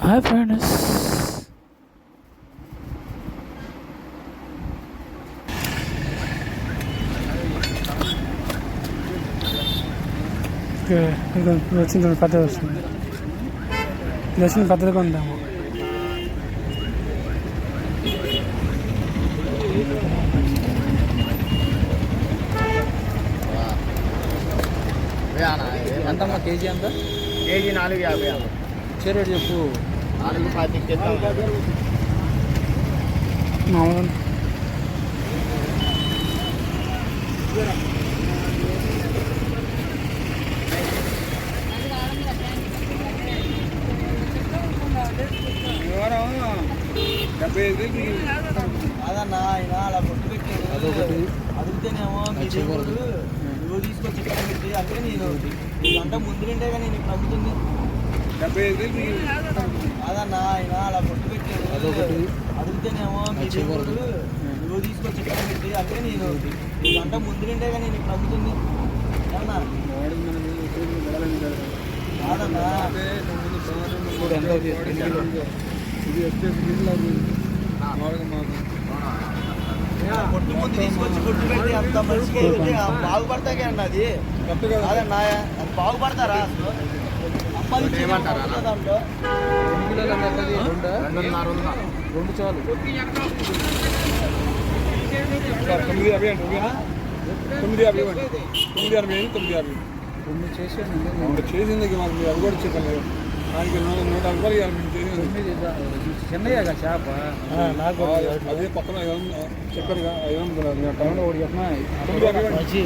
Hi friends వచ్చింది పెద్దది వస్తుంది వచ్చింది పెద్దదిగా ఉందాము ఎంతమ్మా కేజీ ఎంత? కేజీ నాలుగు యాభై అమ్మ. చెరువు చెప్పు? మామూలు. డెబ్బై ఐదు వేలు అదన్నా ఆయన అలా కొట్టు పెట్టాడు. అదొకటి. అడిగితేనేమో నువ్వు తీసుకొచ్చి అంటే నేను నీ గంట ముందు వింటే కానీ నీకు నమ్ముతుంది డెబ్బై ఐదు వేలు అదన్నా ఆయన అలా. అడిగితేనేమో నువ్వు తీసుకొచ్చి పెట్టి అంటే నేను గంట ముందు వింటే కానీ నీకు నమ్ముతుంది ఏమన్నా? కాదన్నా. ఇప్పుడు ఎంత? ఇది వచ్చేసి గిన్నెలు అవి. మామూలుగా మాకు. కొట్టు ముందు తీసుకొచ్చి కొట్టు పెట్టి అంత మనిషికి బాగుపడతాకే అన్న అది. కరెక్ట్ కదా? కాదన్నా అది బాగుపడతారా? అసలు రెండు చాలు తొమ్మిది యాభై అండి తొమ్మిది యాభై ఇవ్వండి తొమ్మిది యాభై అయింది తొమ్మిది యాభై రెండు చేసేయండి ఇప్పుడు చేసింది మాకు మీరు అది కూడా చెప్పాను దానికి నూట నూట యాభై రూపాయలు ఇవ్వాలి చేసింది తొమ్మిది చేప నాకు అదే పక్కన ఏమన్నా చెప్పారు కదా ఏమన్నా మీరు ఒకటి చెప్పిన తొమ్మిది యాభై ఇవ్వండి మంచి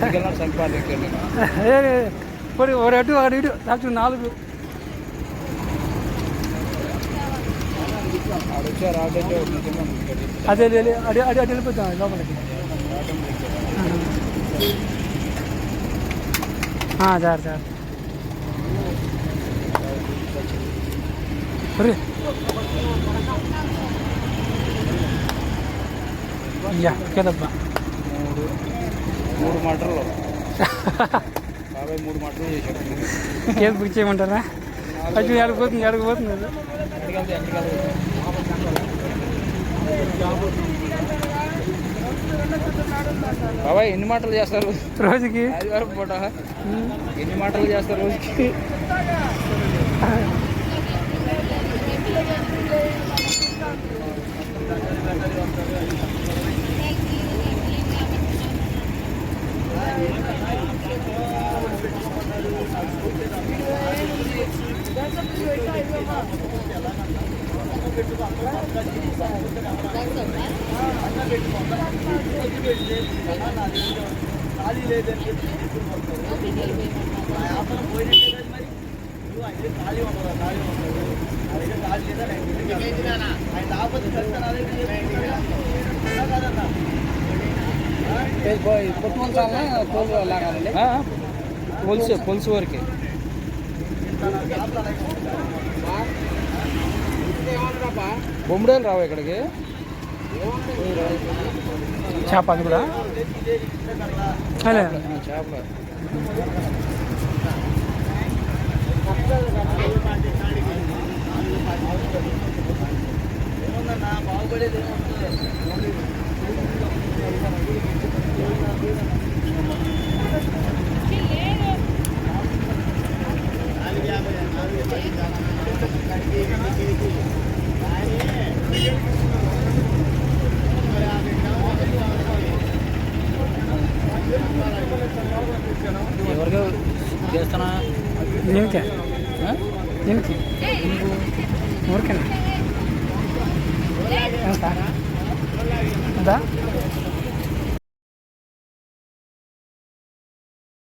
ఎక్కడ ఎక్కండి ఏ, ఏ, పోనీ, ఒక అటు ఒకటి ఇటు నాకు నాలుగు అదే అడి అడి అడి వెళ్ళిపోతాం లోపలికి సార్ సార్ ఒరే యా కేదబ్బా మూడు మూడు మటర్లు యాభై మూడు మటర్లు చేశాడు. కేసు బుక్ చేయమంటారా? అటు ఎడకపోతుంది ఎడకపోతుంది అది. బాబాయ్ ఎన్ని మాటలు చేస్తారు? రోజుకి? ఆదివారం పూట? ఎన్ని మాటలు చేస్తారు రోజుకి? ఖాళీ లేదని చెప్పి ఆ వ్యాపారం పోయినట్టే కదా మరి నువ్వు అయితే ఖాళీ ఉండదు ఖాళీ ఉండదు ఖాళీ లేదా ఆయన వరకే బొమ్మడేలు రావు ఇక్కడికి చేప అది కూడా? అలే? బాగుపడేది ఊరికేనా?